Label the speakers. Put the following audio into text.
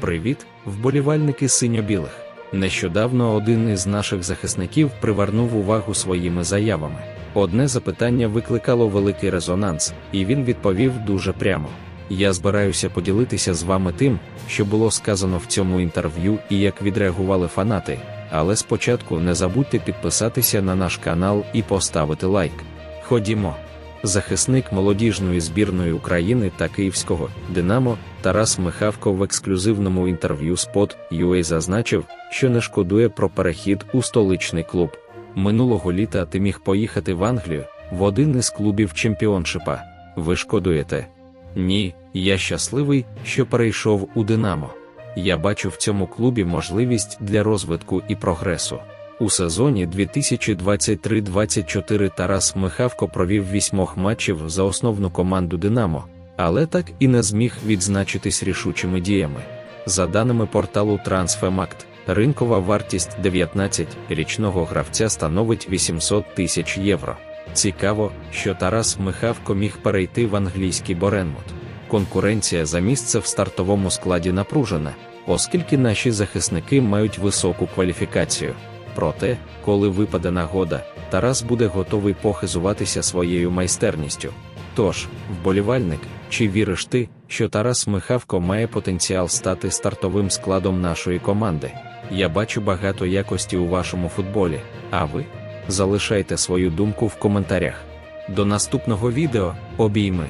Speaker 1: Привіт, вболівальники синьо-білих. Нещодавно один із наших захисників привернув увагу своїми заявами. Одне запитання викликало великий резонанс, і він відповів дуже прямо. Я збираюся поділитися з вами тим, що було сказано в цьому інтерв'ю і як відреагували фанати. Але спочатку не забудьте підписатися на наш канал і поставити лайк. Ходімо. Захисник молодіжної збірної України та Київського Динамо Тарас Михавко в ексклюзивному інтерв'ю Spot UA зазначив, що не шкодує про перехід у столичний клуб. Минулого літа ти міг поїхати в Англію в один із клубів чемпіоншипа. Ви шкодуєте? Ні, я щасливий, що перейшов у Динамо. Я бачу в цьому клубі можливість для розвитку і прогресу. У сезоні 2023-24 Тарас Михавко провів вісьмох матчів за основну команду Динамо, але так і не зміг відзначитись рішучими діями. За даними порталу Transfermarkt, ринкова вартість 19 річного гравця становить 800 тисяч євро. Цікаво, що Тарас Михавко міг перейти в англійський Боренмут. Конкуренція за місце в стартовому складі напружена, оскільки наші захисники мають високу кваліфікацію. Проте, коли випаде нагода, Тарас буде готовий похизуватися своєю майстерністю. Тож, вболівальник, чи віриш ти, що Тарас Михавко має потенціал стати стартовим складом нашої команди? Я бачу багато якості у вашому футболі, а ви? Залишайте свою думку в коментарях. До наступного відео, обійми!